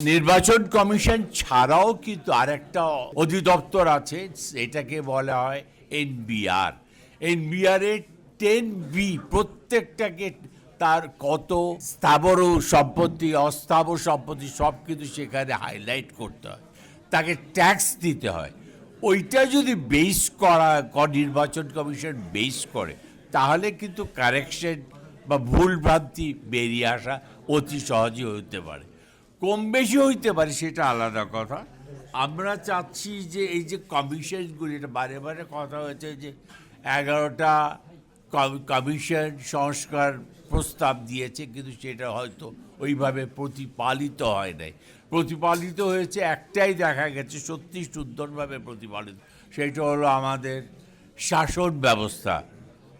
নির্বাচন কমিশন ছাড়াও কিন্তু আরেকটা অধিদপ্তর আছে এটাকে বলা হয় এনবিআর। এনবিআর এর টেন বি প্রত্যেকটাকে তার কত স্থাবর সম্পত্তি, অস্থাবর সম্পত্তি সব কিন্তু সেখানে হাইলাইট করতে হয়। তাকে ট্যাক্স দিতে হয়। ওইটা যদি বেস করা নির্বাচন কমিশন বেস করে, তাহলে কিন্তু কারেকশন বা ভুল ভ্রান্তি বেরিয়ে আসা অতি সহজে হতে পারে। কম বেশি হইতে পারে, সেটা আলাদা কথা। আমরা চাচ্ছি যে এই যে কমিশনগুলি, এটা বারে বারে কথা হয়েছে যে এগারোটা কম- কমিশন সংস্কার প্রস্তাব দিয়েছে, কিন্তু সেটা হয়তো ওইভাবে প্রতিপালিত হয় নাই। প্রতিপালিত হয়েছে, একটাই দেখা গেছে, সত্যি সুন্দরভাবে প্রতিপালিত। সেটা হলো আমাদের শাসন ব্যবস্থা,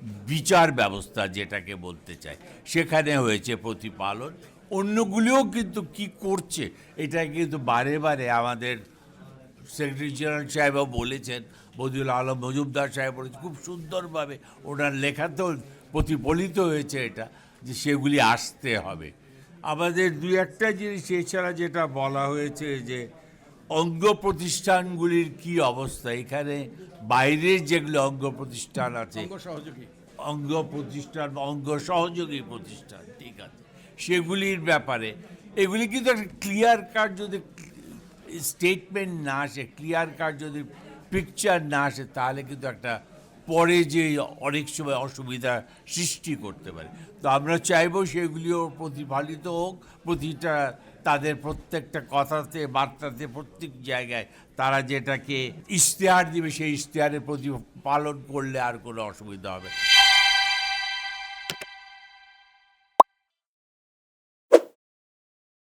বিচার ব্যবস্থা যেটাকে বলতে চাই। সেখানে হয়েছে প্রতিপালন। অন্যগুলিও কিন্তু কি করছে এটা কিন্তু বারে বারে আমাদের সেক্রেটারি জেনারেল সাহেবও বলেছেন বদিউল আলম মজুমদার সাহেব বলেছেন খুব সুন্দরভাবে ওনার লেখাতেও প্রতিফলিত হয়েছে এটা যে সেগুলি আসতে হবে। আমাদের দুই একটা জিনিস এছাড়া যেটা বলা হয়েছে যে অঙ্গ প্রতিষ্ঠানগুলির কি অবস্থা এখানে বাইরের যেগুলো অঙ্গ প্রতিষ্ঠান আছে অঙ্গ প্রতিষ্ঠান বা অঙ্গ সহযোগী প্রতিষ্ঠান ঠিক আছে। সেগুলির ব্যাপারে এগুলি কিন্তু একটা ক্লিয়ার কাট যদি স্টেটমেন্ট না আসে ক্লিয়ার কাট যদি পিকচার না আসে, তাহলে কিন্তু একটা পরে যে অনেক সময় অসুবিধা সৃষ্টি করতে পারে তো আমরা চাইব সেগুলিও প্রতিফলিত হোক, প্রতিটা তাদের প্রত্যেকটা কথাতে, বার্তাতে, প্রত্যেক জায়গায় তারা যেটাকে ইশতেহার দিবে, সেই ইশতেহারের প্রতি পালন করলে আর কোনো অসুবিধা হবে।